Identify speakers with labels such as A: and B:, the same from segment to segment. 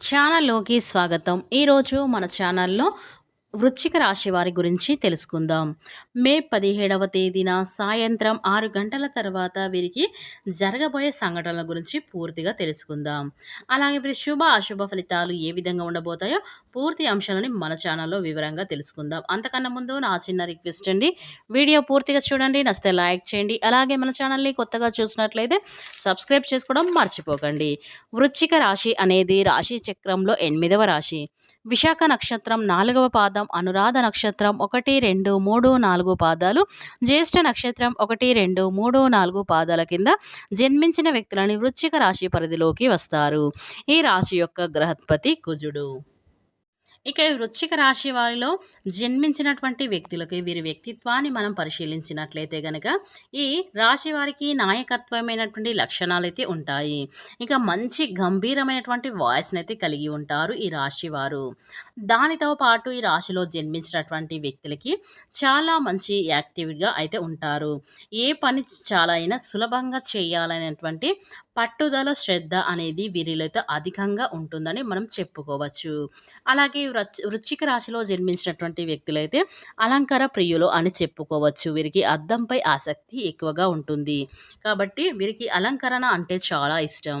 A: ఛానల్లోకి స్వాగతం. ఈరోజు మన ఛానల్లో వృశ్చిక రాశి వారి గురించి తెలుసుకుందాం. మే పదిహేడవ తేదీన సాయంత్రం ఆరు గంటల తర్వాత వీరికి జరగబోయే సంఘటనల గురించి పూర్తిగా తెలుసుకుందాం. అలాగే వీరి శుభ అశుభ ఫలితాలు ఏ విధంగా ఉండబోతాయో పూర్తి అంశాలని మన ఛానల్లో వివరంగా తెలుసుకుందాం. అంతకన్నా ముందు నా చిన్న రిక్వెస్ట్ అండి. వీడియో పూర్తిగా చూడండి నచ్చితే లైక్ చేయండి. అలాగే మన ఛానల్ని కొత్తగా చూసినట్లయితే సబ్స్క్రైబ్ చేసుకోవడం మర్చిపోకండి. వృశ్చిక రాశి అనేది రాశి చక్రంలో ఎనిమిదవ రాశి. విశాఖ నక్షత్రం నాలుగవ పాదం అనురాధ నక్షత్రం ఒకటి రెండు మూడు నాలుగు పాదాలు జ్యేష్ఠ నక్షత్రం ఒకటి రెండు మూడు నాలుగు పాదాల కింద జన్మించిన వ్యక్తులని వృశ్చిక రాశి పరిధిలోకి వస్తారు. ఈ రాశి యొక్క గ్రహత్పతి కుజుడు. ఇక వృశ్చిక రాశి వారిలో జన్మించినటువంటి వ్యక్తులకి వీరి వ్యక్తిత్వాన్ని మనం పరిశీలించినట్లయితే కనుక ఈ రాశి వారికి నాయకత్వమైనటువంటి లక్షణాలు అయితే ఉంటాయి. ఇక మంచి గంభీరమైనటువంటి వాయిస్ని అయితే కలిగి ఉంటారు ఈ రాశి వారు. దానితో పాటు ఈ రాశిలో జన్మించినటువంటి వ్యక్తులకి చాలా మంచి యాక్టివ్గా అయితే ఉంటారు. ఏ పని చాలా అయినా సులభంగా చేయాలనేటువంటి పట్టుదల శ్రద్ధ అనేది వీరిలో అధికంగా ఉంటుందని మనం చెప్పుకోవచ్చు. అలాగే వృచ్చిక రాశిలో జన్మించినటువంటి వ్యక్తులైతే అలంకార ప్రియులు అని చెప్పుకోవచ్చు. వీరికి అద్దంపై ఆసక్తి ఎక్కువగా ఉంటుంది. కాబట్టి వీరికి అలంకరణ అంటే చాలా ఇష్టం.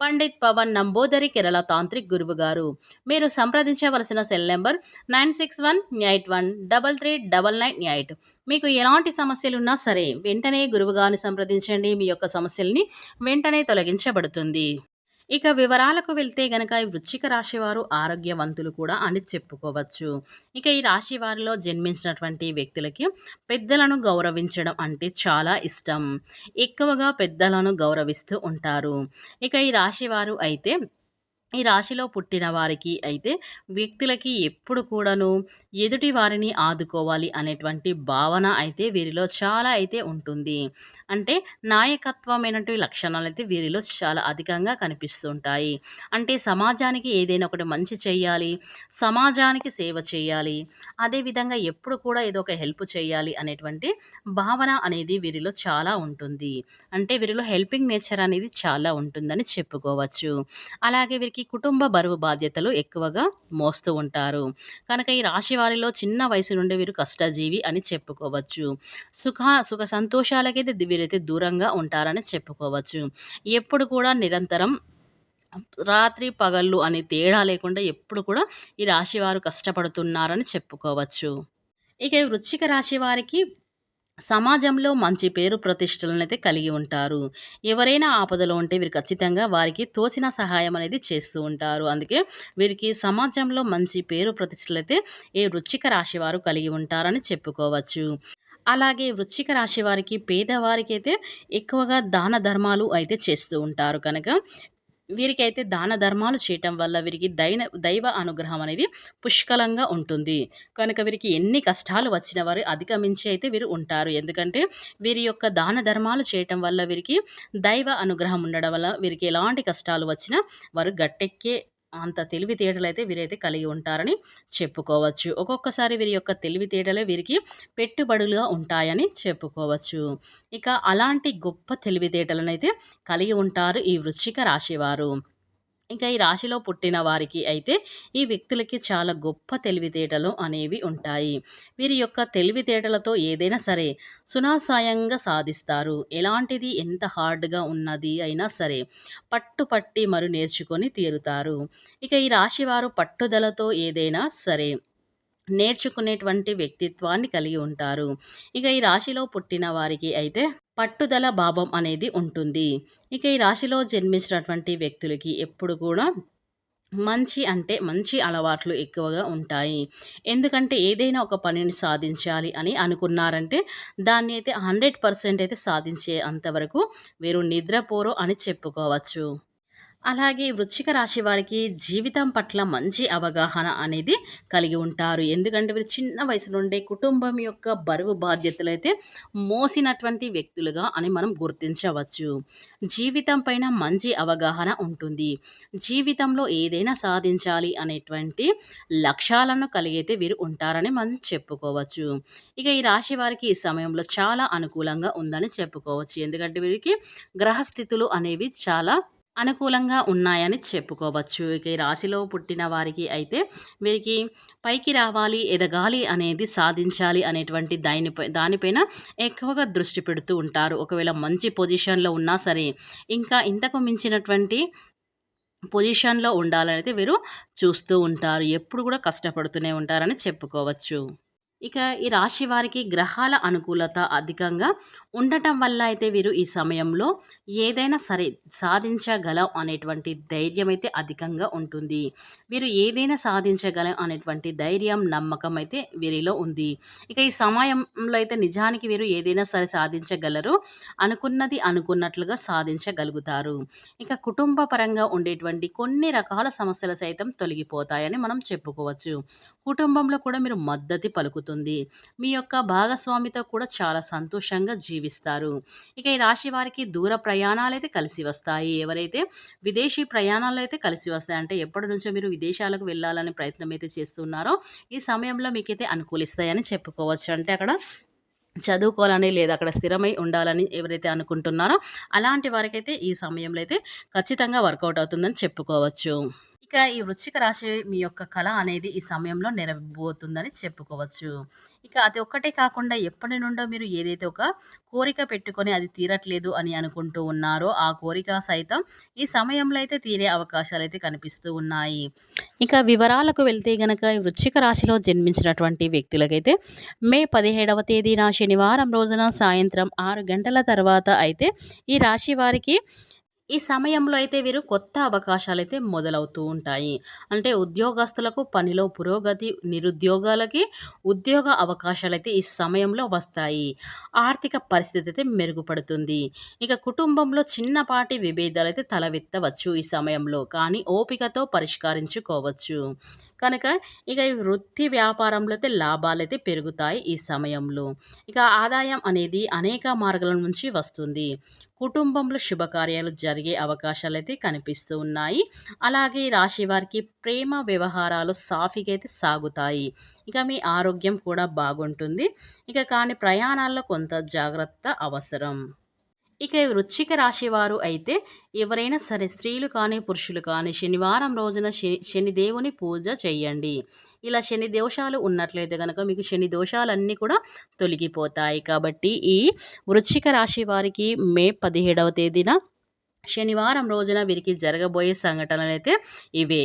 A: పండిత్ పవన్ నంబోదరి కేరళ తాంత్రిక్ గురువు గారు. మీరు సంప్రదించవలసిన cell number nine six one eight one double three double nine eight. మీకు ఎలాంటి సమస్యలు ఉన్నా సరే వెంటనే గురువుగారిని సంప్రదించండి. మీ యొక్క సమస్యల్ని వెంటనే తొలగించబడుతుంది. ఇక వివరాలకు వెళ్తే గనక ఈ వృశ్చిక రాశి వారు ఆరోగ్యవంతులు కూడా అని చెప్పుకోవచ్చు. ఇక ఈ రాశి వారిలో జన్మించినటువంటి వ్యక్తులకి పెద్దలను గౌరవించడం అంటే చాలా ఇష్టం. ఎక్కువగా పెద్దలను గౌరవిస్తూ ఉంటారు. ఇక ఈ రాశి వారు అయితే ఈ రాశిలో పుట్టిన వారికి అయితే వ్యక్తులకి ఎప్పుడు కూడాను ఎదుటి వారిని ఆదుకోవాలి అనేటువంటి భావన అయితే వీరిలో చాలా అయితే ఉంటుంది. అంటే నాయకత్వమైనటువంటి లక్షణాలు అయితే వీరిలో చాలా అధికంగా కనిపిస్తుంటాయి. అంటే సమాజానికి ఏదైనా ఒకటి మంచి చేయాలి సమాజానికి సేవ చేయాలి అదేవిధంగా ఎప్పుడు కూడా ఏదో ఒక హెల్ప్ చేయాలి అనేటువంటి భావన అనేది వీరిలో చాలా ఉంటుంది. అంటే వీరిలో హెల్పింగ్ నేచర్ అనేది చాలా ఉంటుందని చెప్పుకోవచ్చు. అలాగే వీరికి కుటుంబ బరువు బాధ్యతలు ఎక్కువగా మోస్తూ ఉంటారు. కనుక ఈ రాశి వారిలో చిన్న వయసు నుండి వీరు కష్టజీవి అని చెప్పుకోవచ్చు. సుఖ సుఖ సంతోషాలకైతే వీరైతే దూరంగా ఉంటారని చెప్పుకోవచ్చు. ఎప్పుడు కూడా నిరంతరం రాత్రి పగళ్ళు అనే తేడా లేకుండా ఎప్పుడు కూడా ఈ రాశి వారు కష్టపడుతున్నారని చెప్పుకోవచ్చు. ఇక వృశ్చిక రాశి వారికి సమాజంలో మంచి పేరు ప్రతిష్టలను అయితే కలిగి ఉంటారు. ఎవరైనా ఆపదలో ఉంటే వీరు ఖచ్చితంగా వారికి తోచిన సహాయం అనేది చేస్తూ ఉంటారు. అందుకే వీరికి సమాజంలో మంచి పేరు ప్రతిష్టలు అయితే ఈ వృచ్చిక రాశి వారు కలిగి ఉంటారని చెప్పుకోవచ్చు. అలాగే వృచ్చిక రాశి వారికి పేదవారికి అయితే ఎక్కువగా దాన ధర్మాలు అయితే చేస్తూ ఉంటారు. కనుక వీరికైతే దాన ధర్మాలు చేయటం వల్ల వీరికి దైన దైవ అనుగ్రహం అనేది పుష్కలంగా ఉంటుంది. కనుక వీరికి ఎన్ని కష్టాలు వచ్చిన వారు అధిగమించి అయితే వీరు ఉంటారు. ఎందుకంటే వీరి యొక్క దాన ధర్మాలు చేయటం వల్ల వీరికి దైవ అనుగ్రహం ఉండడం వల్ల వీరికి ఎలాంటి కష్టాలు వచ్చినా వారు గట్టెక్కే అంత తెలివితేటలు అయితే వీరైతే కలిగి ఉంటారని చెప్పుకోవచ్చు. ఒక్కొక్కసారి వీరి యొక్క తెలివితేటలే వీరికి పెట్టుబడులుగా ఉంటాయని చెప్పుకోవచ్చు. ఇక అలాంటి గొప్ప తెలివితేటలను అయితే కలిగి ఉంటారు ఈ వృశ్చిక రాశివారు ఇంకా ఈ రాశిలో పుట్టిన వారికి అయితే ఈ వ్యక్తులకి చాలా గొప్ప తెలివితేటలు అనేవి ఉంటాయి. వీరి యొక్క తెలివితేటలతో ఏదైనా సరే సునాసాయంగా సాధిస్తారు. ఎలాంటిది ఎంత హార్డ్గా ఉన్నది అయినా సరే పట్టుపట్టి మరు నేర్చుకొని తీరుతారు. ఇక ఈ రాశి వారు పట్టుదలతో ఏదైనా సరే నేర్చుకునేటువంటి వ్యక్తిత్వాన్ని కలిగి ఉంటారు. ఇక ఈ రాశిలో పుట్టిన వారికి అయితే పట్టుదల భావం అనేది ఉంటుంది. ఇక ఈ రాశిలో జన్మించినటువంటి వ్యక్తులకి ఎప్పుడు కూడా మంచి అంటే మంచి అలవాట్లు ఎక్కువగా ఉంటాయి. ఎందుకంటే ఏదైనా ఒక పనిని సాధించాలి అని అనుకున్నారంటే దాన్ని అయితే హండ్రెడ్ పర్సెంట్ అయితే సాధించే అంతవరకు వీరు నిద్రపోరు అని చెప్పుకోవచ్చు. అలాగే వృశ్చిక రాశి వారికి జీవితం పట్ల మంచి అవగాహన అనేది కలిగి ఉంటారు. ఎందుకంటే వీరు చిన్న వయసు నుండే కుటుంబం యొక్క బరువు బాధ్యతలు అయితే మోసినటువంటి వ్యక్తులుగా అని మనం గుర్తించవచ్చు. జీవితం పైన మంచి అవగాహన ఉంటుంది. జీవితంలో ఏదైనా సాధించాలి అనేటువంటి లక్ష్యాలను కలిగైతే వీరు ఉంటారని మనం చెప్పుకోవచ్చు. ఇక ఈ రాశి వారికి ఈ సమయంలో చాలా అనుకూలంగా ఉందని చెప్పుకోవచ్చు. ఎందుకంటే వీరికి గ్రహస్థితులు అనేవి చాలా అనుకూలంగా ఉన్నాయని చెప్పుకోవచ్చు. ఇక ఈ రాశిలో పుట్టిన వారికి అయితే వీరికి పైకి రావాలి ఎదగాలి అనేది సాధించాలి అనేటువంటి దానిపై దానిపైన ఎక్కువగా దృష్టి పెడుతూ ఉంటారు. ఒకవేళ మంచి పొజిషన్లో ఉన్నా సరే ఇంకా ఇంతకు మించినటువంటి పొజిషన్లో ఉండాలని అయితే వీరు చూస్తూ ఉంటారు. ఎప్పుడు కూడా కష్టపడుతూనే ఉంటారని చెప్పుకోవచ్చు. ఇక ఈ రాశి వారికి గ్రహాల అనుకూలత అధికంగా ఉండటం వల్ల అయితే వీరు ఈ సమయంలో ఏదైనా సరే సాధించగలం అనేటువంటి ధైర్యం అయితే అధికంగా ఉంటుంది. వీరు ఏదైనా సాధించగలం అనేటువంటి ధైర్యం నమ్మకం అయితే వీరిలో ఉంది. ఇక ఈ సమయంలో అయితే నిజానికి వీరు ఏదైనా సరే సాధించగలరు అనుకున్నది అనుకున్నట్లుగా సాధించగలుగుతారు. ఇక కుటుంబ పరంగా ఉండేటువంటి కొన్ని రకాల సమస్యలు సైతం తొలగిపోతాయని మనం చెప్పుకోవచ్చు. కుటుంబంలో కూడా మీరు మద్దతు పలుకుతుంది మీ యొక్క భాగస్వామితో కూడా చాలా సంతోషంగా జీవిస్తారు. ఇక ఈ రాశి వారికి దూర ప్రయాణాలు అయితే కలిసి వస్తాయి. ఎవరైతే విదేశీ ప్రయాణాలు అయితే కలిసి వస్తాయి. అంటే ఎప్పటి నుంచో మీరు విదేశాలకు వెళ్ళాలనే ప్రయత్నం అయితే చేస్తున్నారో ఈ సమయంలో మీకైతే అనుకూలిస్తాయని చెప్పుకోవచ్చు. అంటే అక్కడ చదువుకోవాలని లేదా అక్కడ స్థిరమై ఉండాలని ఎవరైతే అనుకుంటున్నారో అలాంటి వారికైతే ఈ సమయంలో అయితే ఖచ్చితంగా వర్కౌట్ అవుతుందని చెప్పుకోవచ్చు. ఇక ఈ వృశ్చిక రాశి మీ యొక్క కళ అనేది ఈ సమయంలో నెరవేరబోతుందని చెప్పుకోవచ్చు. ఇక అది ఒక్కటే కాకుండా ఎప్పటి నుండో మీరు ఏదైతే ఒక కోరిక పెట్టుకొని అది తీరట్లేదు అని అనుకుంటూ ఉన్నారో ఆ కోరిక సైతం ఈ సమయంలో అయితే తీరే అవకాశాలు అయితే కనిపిస్తూ ఉన్నాయి. ఇక వివరాలకు వెళ్తే గనక ఈ వృశ్చిక రాశిలో జన్మించినటువంటి వ్యక్తులకైతే మే పదిహేడవ తేదీన శనివారం రోజున సాయంత్రం ఆరు గంటల తర్వాత అయితే ఈ రాశి వారికి ఈ సమయంలో అయితే వీరు కొత్త అవకాశాలు అయితే మొదలవుతూ ఉంటాయి. అంటే ఉద్యోగస్తులకు పనిలో పురోగతి నిరుద్యోగాలకి ఉద్యోగ అవకాశాలు అయితే ఈ సమయంలో వస్తాయి. ఆర్థిక పరిస్థితి అయితే మెరుగుపడుతుంది. ఇక కుటుంబంలో చిన్నపాటి విభేదాలు అయితే తలవెత్తవచ్చు ఈ సమయంలో. కానీ ఓపికతో పరిష్కరించుకోవచ్చు. కనుక ఇక ఈ వృత్తి వ్యాపారంలో అయితే లాభాలు అయితే పెరుగుతాయి ఈ సమయంలో. ఇక ఆదాయం అనేది అనేక మార్గాల నుంచి వస్తుంది. కుటుంబంలో శుభకార్యాలు జరిగే అవకాశాలు అయితే కనిపిస్తూ ఉన్నాయి అలాగే రాశి వారికి ప్రేమ వ్యవహారాలు సాఫీగా అయితే సాగుతాయి. ఇక మీ ఆరోగ్యం కూడా బాగుంటుంది. ఇక కానీ ప్రయాణాల్లో కొంత జాగ్రత్త అవసరం. ఇక వృశ్చిక రాశి వారు అయితే ఎవరైనా సరే స్త్రీలు కానీ పురుషులు కానీ శనివారం రోజున శని శనిదేవుని పూజ చేయండి. ఇలా శని దోషాలు ఉన్నట్లయితే కనుక మీకు శని దోషాలన్నీ కూడా తొలగిపోతాయి. కాబట్టి ఈ వృశ్చిక రాశి వారికి మే పదిహేడవ తేదీన శనివారం రోజున వీరికి జరగబోయే సంఘటనలు అయితే ఇవే.